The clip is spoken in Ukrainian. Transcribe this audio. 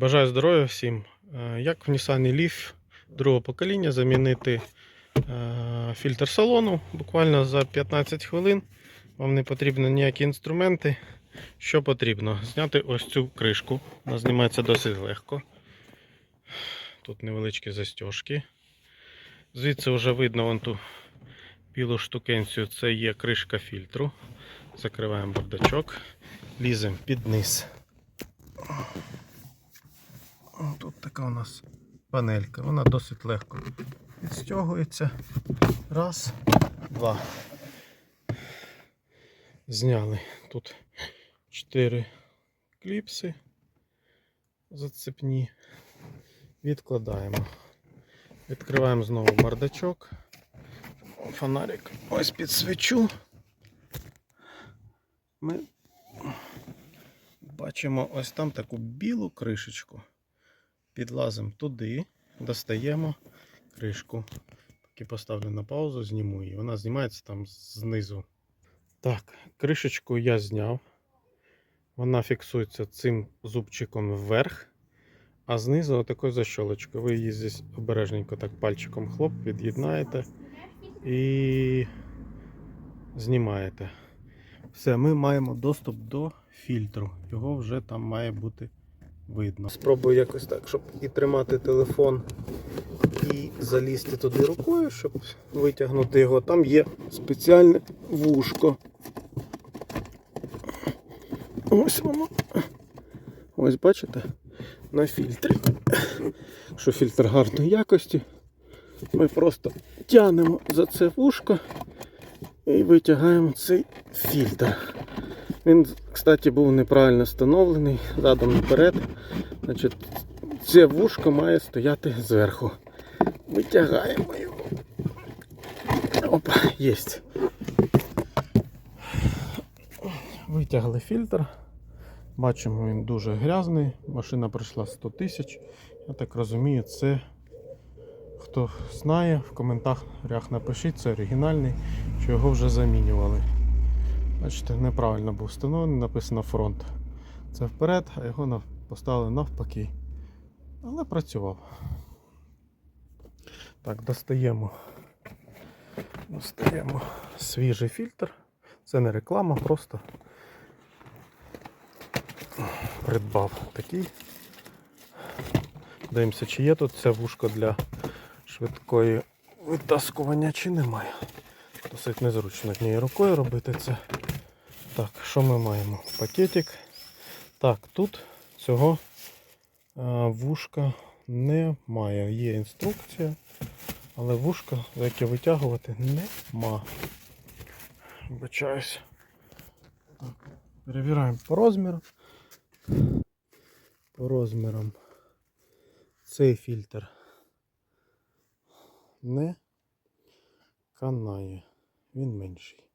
бажаю здоров'я всім. Е, Як в Nissan Leaf другого покоління замінити е, фільтр салону буквально за 15 хвилин. Вам не потрібно ніякі інструменти. Що потрібно? Зняти ось цю кришку. Вона знімається досить легко. Тут невеличкі застіжки. Звідси вже видно вон ту білу штукенцію. Це є кришка фільтру. Закриваємо бардачок, ліземо під низ. Тут така у нас панелька, вона досить легко відстягується. Раз, два. Зняли тут 4 кліпси зацепні. Відкладаємо. Відкриваємо знову бардачок. Фонарик ось під свічу. Ми бачимо ось там таку білу кришечку. Підлазимо туди, достаємо кришку. Поки поставлю на паузу, зніму її. Вона знімається там знизу. Так, кришечку я зняв. Вона фіксується цим зубчиком вверх, а знизу отакою защолочкою. Ви її здесь обережненько так пальчиком хлоп, від'єднаєте і знімаєте. Все, ми маємо доступ до фільтру. Його вже там має бути видно. Спробую якось так, щоб і тримати телефон, і залізти туди рукою, щоб витягнути його. Там є спеціальне вушко. Ось воно. Ось бачите? На фільтрі. Якщо фільтр гарної якості, ми просто тягнемо за це вушко і витягаємо цей фільтр. Він, кстати, був неправильно встановлений задом наперед. Значить, це вушко має стояти зверху. Витягаємо його. Опа, єсть. Витягли фільтр. Бачимо, він дуже грязний. Машина пройшла 100 тисяч. Я так розумію, це хто знає, в коментарях напишіть, це оригінальний, що його вже замінювали. Бачите, неправильно був встановлений, написано фронт. Це вперед, а його поставили навпаки. Але працював. Так, достаємо. Достаємо свіжий фільтр. Це не реклама, просто придбав такий. Дивимося, чи є тут це вушко для швидкої витаскування, чи немає. Досить незручно однією рукою робити це. Так, що ми маємо? Пакетик. Так, тут цього вушка немає. Є інструкція, але вушка, яке витягувати, нема. Вибачаюсь. Так, перевіряємо по розмірам. По розмірам цей фільтр не канає. Він менший.